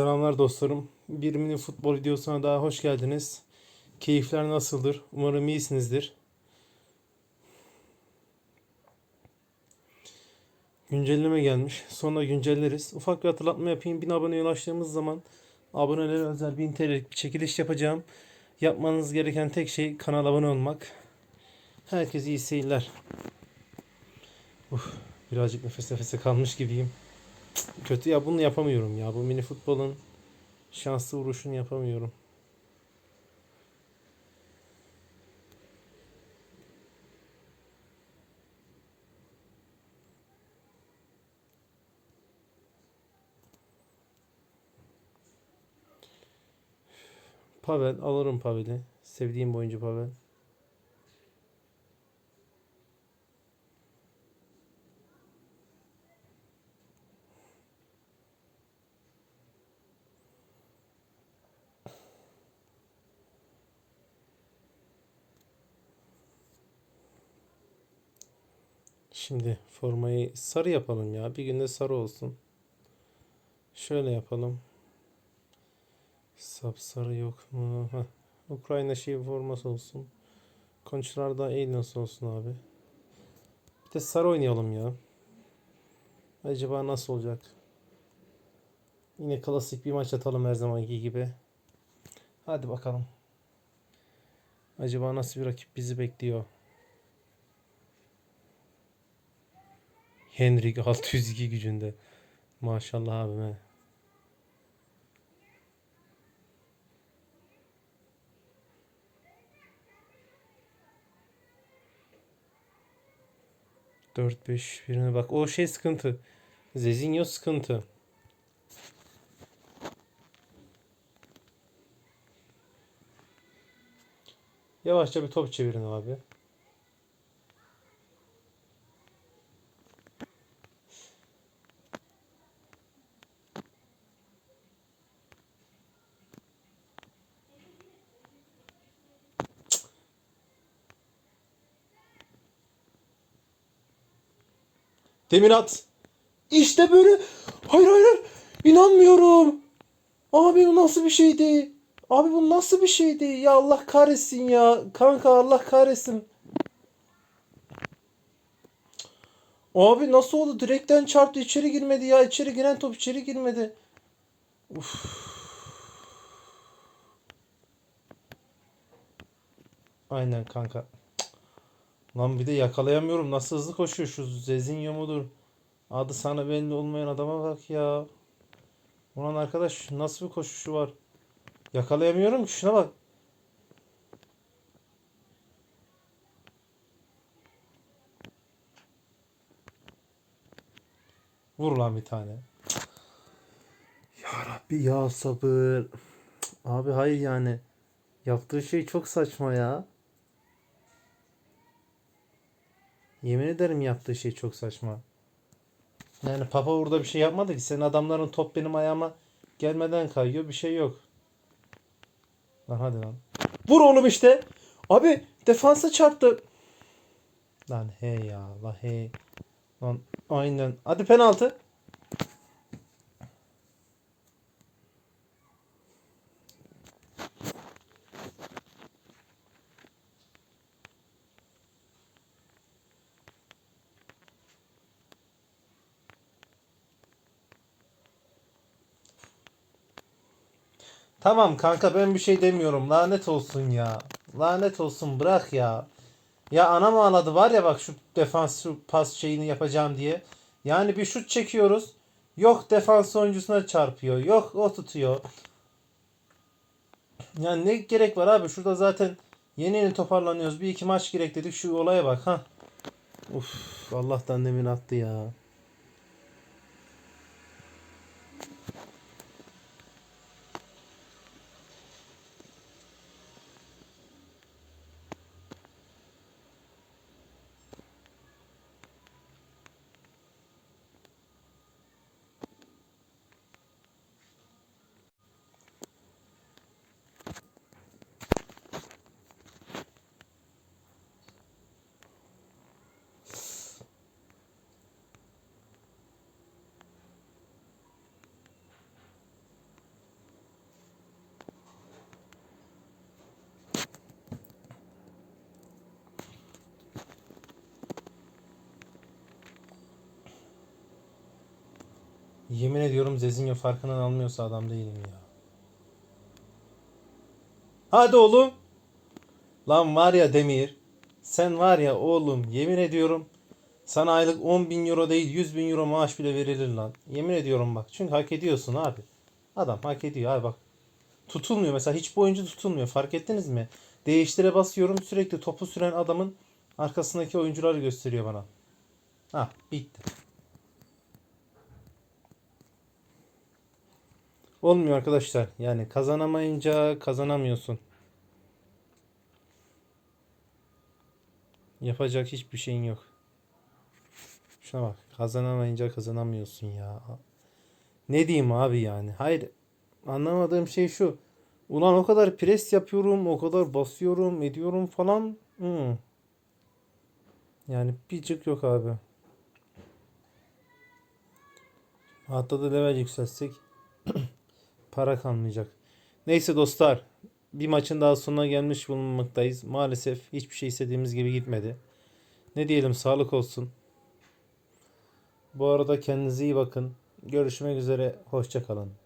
Selamlar dostlarım. Bir mini futbol videosuna daha hoş geldiniz. Keyifler nasıldır? Umarım iyisinizdir. Güncelleme gelmiş. Sonra güncelleriz. Ufak bir hatırlatma yapayım. 1000 aboneye ulaştığımız zaman abonelere özel 1000 TL'lik bir çekiliş yapacağım. Yapmanız gereken tek şey kanala abone olmak. Herkese iyi seyirler. Uf, birazcık nefes nefese kalmış gibiyim. Kötü ya bunu yapamıyorum ya. Bu mini futbolun şanslı vuruşunu yapamıyorum. Pavel alırım Pavel'i. Sevdiğim oyuncu Pavel. Şimdi formayı sarı yapalım ya. Bir günde sarı olsun. Şöyle yapalım. Sapsarı yok mu? Heh. Ukrayna şey forması olsun. Konçlarda Aliens olsun abi. Bir de sarı oynayalım ya. Acaba nasıl olacak? Yine klasik bir maç atalım her zamanki gibi. Hadi bakalım. Acaba nasıl bir rakip bizi bekliyor? Henrik 602 gücünde. Maşallah abime. Dört beş birine bak. O şey sıkıntı. Zezinho sıkıntı. Yavaşça bir top çevirin abi. Demir at. İşte böyle. Hayır hayır. hayır. İnanmıyorum. Abi bu nasıl bir şeydi? Abi bu nasıl bir şeydi? Ya Allah kahretsin ya. Kanka Allah kahretsin. Abi nasıl oldu? Direkten çarptı içeri girmedi ya. İçeri giren top içeri girmedi. Uf. Aynen kanka. Lan bir de yakalayamıyorum. Nasıl hızlı koşuyor şu Zezinho mudur? Adı sana belli olmayan adama bak ya. Ulan arkadaş nasıl bir koşuşu var? Yakalayamıyorum ki şuna bak. Vur lan bir tane. Ya Rabbi ya sabır. Abi hayır yani. Yaptığı şey çok saçma ya. Yemin ederim yaptığı şey çok saçma. Yani Papa burada bir şey yapmadı ki. Senin adamların top benim ayağıma gelmeden kayıyor. Bir şey yok. Lan hadi lan. Vur oğlum işte. Abi defansa çarptı. Lan hey ya. La hey. Lan aynen. Hadi penaltı. Tamam kanka ben bir şey demiyorum. Lanet olsun ya. Lanet olsun bırak ya. Ya anam ağladı var ya bak şu defans şu pas şeyini yapacağım diye. Yani bir şut çekiyoruz. Yok defans oyuncusuna çarpıyor. Yok o tutuyor. Yani ne gerek var abi? Şurada zaten yeni yeni toparlanıyoruz. Bir iki maç gerek dedik. Şu olaya bak ha. Uf Allah'tan demin attı ya. Yemin ediyorum Zezinho farkından almıyorsa adam değilim ya. Hadi oğlum. Lan var ya Demir. Sen var ya oğlum yemin ediyorum. Sana aylık 10 bin euro değil 100 bin euro maaş bile verilir lan. Yemin ediyorum bak. Çünkü hak ediyorsun abi. Adam hak ediyor abi bak. Tutulmuyor mesela hiçbir oyuncu tutulmuyor. Fark ettiniz mi? Değiştire basıyorum sürekli topu süren adamın arkasındaki oyuncuları gösteriyor bana. Ha bitti. Olmuyor arkadaşlar. Yani kazanamayınca kazanamıyorsun. Yapacak hiçbir şeyin yok. Şuna bak. Kazanamayınca kazanamıyorsun ya. Ne diyeyim abi yani? Hayır. Anlamadığım şey şu. Ulan o kadar pres yapıyorum, o kadar basıyorum, ediyorum falan. Hmm. Yani bir cık yok abi. Hatta da level yükseltsek para kalmayacak. Neyse dostlar. Bir maçın daha sonuna gelmiş bulunmaktayız. Maalesef hiçbir şey istediğimiz gibi gitmedi. Ne diyelim sağlık olsun. Bu arada kendinize iyi bakın. Görüşmek üzere. Hoşça kalın.